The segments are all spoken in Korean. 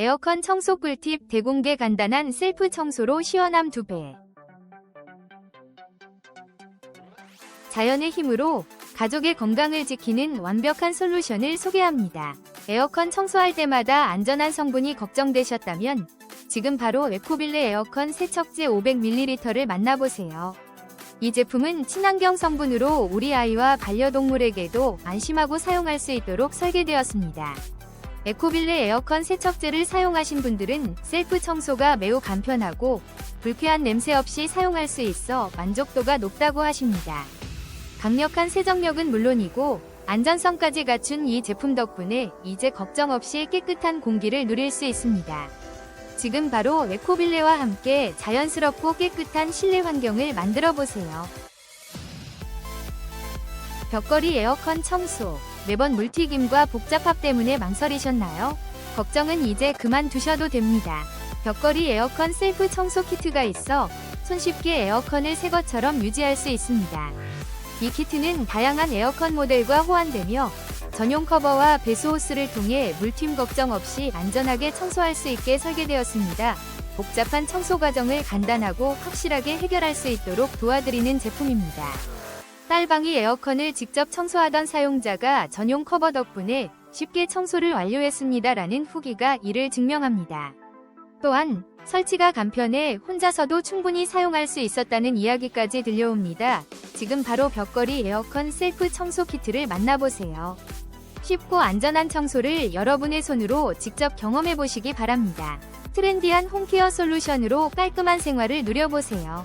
에어컨 청소 꿀팁 대공개 간단한 셀프 청소로 시원함 2배. 자연의 힘으로 가족의 건강을 지키는 완벽한 솔루션을 소개합니다. 에어컨 청소할 때마다 안전한 성분이 걱정되셨다면 지금 바로 에코빌레 에어컨 세척제 500ml를 만나보세요. 이 제품은 친환경 성분으로 우리 아이와 반려동물에게도 안심하고 사용할 수 있도록 설계되었습니다. 에코빌레 에어컨 세척제를 사용하신 분들은 셀프 청소가 매우 간편하고 불쾌한 냄새 없이 사용할 수 있어 만족도가 높다고 하십니다. 강력한 세정력은 물론이고 안전성까지 갖춘 이 제품 덕분에 이제 걱정 없이 깨끗한 공기를 누릴 수 있습니다. 지금 바로 에코빌레와 함께 자연스럽고 깨끗한 실내 환경을 만들어 보세요. 벽걸이 에어컨 청소. 매번 물튀김과 복잡합 때문에 망설이셨나요? 걱정은 이제 그만두셔도 됩니다. 벽걸이 에어컨 셀프 청소 키트가 있어 손쉽게 에어컨을 새 것처럼 유지할 수 있습니다. 이 키트는 다양한 에어컨 모델과 호환되며 전용 커버와 배수 호스를 통해 물팀 걱정 없이 안전하게 청소할 수 있게 설계되었습니다. 복잡한 청소 과정을 간단하고 확실하게 해결할 수 있도록 도와드리는 제품입니다. 딸방이 에어컨을 직접 청소하던 사용자가 전용 커버 덕분에 쉽게 청소를 완료했습니다라는 후기가 이를 증명합니다. 또한 설치가 간편해 혼자서도 충분히 사용할 수 있었다는 이야기까지 들려옵니다. 지금 바로 벽걸이 에어컨 셀프 청소 키트를 만나보세요. 쉽고 안전한 청소를 여러분의 손으로 직접 경험해 보시기 바랍니다. 트렌디한 홈케어 솔루션으로 깔끔한 생활을 누려보세요.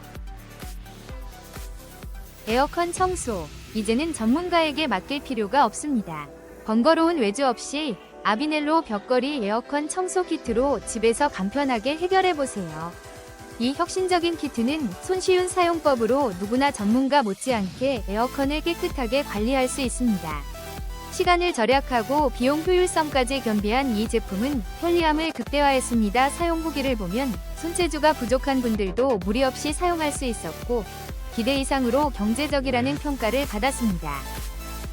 에어컨 청소. 이제는 전문가에게 맡길 필요가 없습니다. 번거로운 외주 없이 아비넬로 벽걸이 에어컨 청소 키트로 집에서 간편하게 해결해 보세요. 이 혁신적인 키트는 손쉬운 사용법으로 누구나 전문가 못지않게 에어컨을 깨끗하게 관리할 수 있습니다. 시간을 절약하고 비용 효율성까지 겸비한 이 제품은 편리함을 극대화했습니다. 사용 후기를 보면 손재주가 부족한 분들도 무리 없이 사용할 수 있었고 기대 이상으로 경제적이라는 평가를 받았습니다.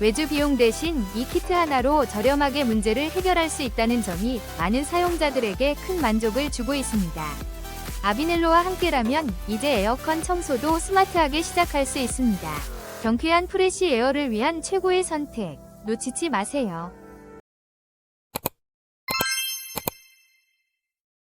외주 비용 대신 이 키트 하나로 저렴하게 문제를 해결할 수 있다는 점이 많은 사용자들에게 큰 만족을 주고 있습니다. 아비넬로와 함께라면 이제 에어컨 청소도 스마트하게 시작할 수 있습니다. 경쾌한 프레시 에어를 위한 최고의 선택. 놓치지 마세요.